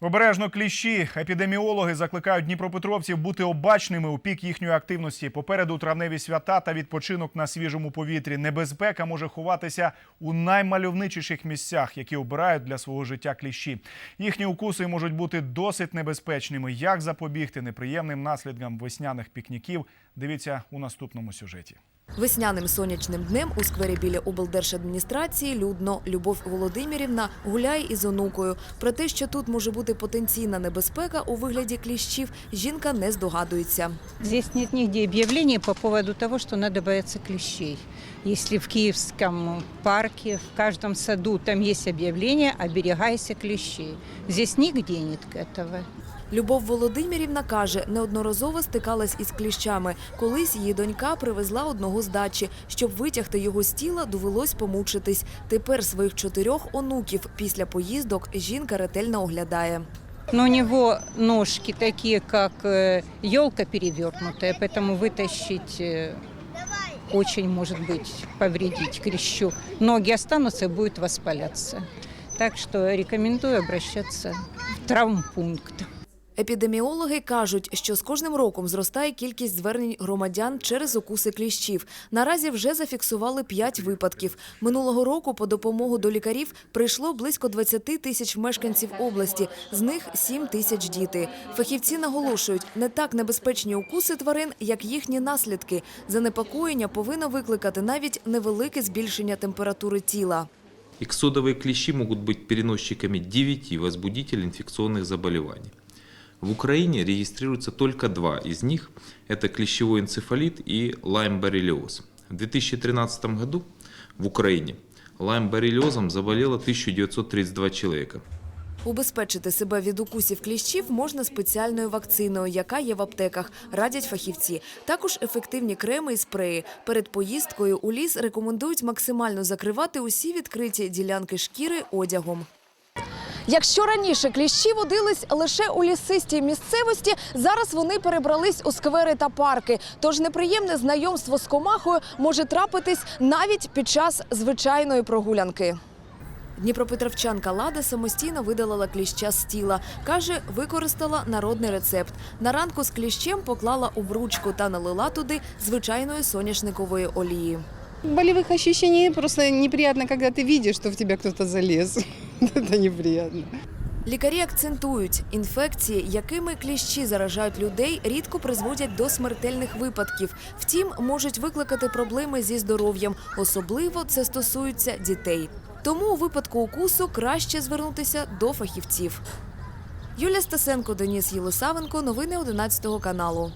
Обережно кліщі. Епідеміологи закликають дніпропетровців бути обачними у пік їхньої активності. Попереду травневі свята та відпочинок на свіжому повітрі. Небезпека може ховатися у наймальовничіших місцях, які обирають для свого життя кліщі. Їхні укуси можуть бути досить небезпечними. Як запобігти неприємним наслідкам весняних пікніків? Дивіться у наступному сюжеті. Весняним сонячним днем у сквері біля облдержадміністрації людно Любов Володимирівна гуляє із онукою. Про те, що тут може бути потенційна небезпека у вигляді кліщів, жінка не здогадується. Здесь нет нигде объявлений по поводу того, что надо бояться клещей. Если в Киевском парке, в каждом саду там есть объявление «Оберегайся клещей». Здесь нигде нет этого. Любов Володимирівна каже, неодноразово стикалась із кліщами. Колись її донька привезла одного з дачі. Щоб витягти його з тіла, довелось помучитись. Тепер своїх чотирьох онуків після поїздок жінка ретельно оглядає. Но у него ножки такие, как елка перевернутая, поэтому вытащить э, очень может быть повредить клещу. Ноги останутся и будет воспаляться. Так что рекомендую обращаться в травмпункт. Епідеміологи кажуть, що з кожним роком зростає кількість звернень громадян через укуси кліщів. Наразі вже зафіксували 5 випадків. Минулого року по допомогу до лікарів прийшло близько 20 тисяч мешканців області, з них 7 тисяч діти. Фахівці наголошують, не так небезпечні укуси тварин, як їхні наслідки. Занепокоєння повинно викликати навіть невелике збільшення температури тіла. Иксодовые клещи могут быть переносчиками 9 возбудителей инфекционных заболеваний. В Украине регистрируется только два из них. Это клещевой энцефалит и лайм-боррелиоз. В 2013 году в Украине лайм-боррелиозом заболело 1932 человека. Убезпечити себе від укусів кліщів можна спеціальною вакциною, яка є в аптеках, радять фахівці. Також ефективні креми і спреї. Перед поїздкою у ліс рекомендують максимально закривати усі відкриті ділянки шкіри одягом. Якщо раніше кліщі водились лише у лісистій місцевості, зараз вони перебрались у сквери та парки. Тож неприємне знайомство з комахою може трапитись навіть під час звичайної прогулянки. Дніпропетровчанка Лада самостійно видалила кліща з тіла. Каже, використала народний рецепт. На ранку з кліщем поклала у бручку та налила туди звичайної соняшникової олії. Болевых ощущений просто неприятно, когда ты видишь, что в тебя кто-то залез. Это неприятно. Лікарі акцентують, інфекції, якими кліщі заражають людей, рідко призводять до смертельних випадків. Втім, можуть викликати проблеми зі здоров'ям. Особливо це стосується дітей. Тому у випадку укусу краще звернутися до фахівців. Юлія Стасенко, Деніс Єлисавенко. Новини 11 каналу.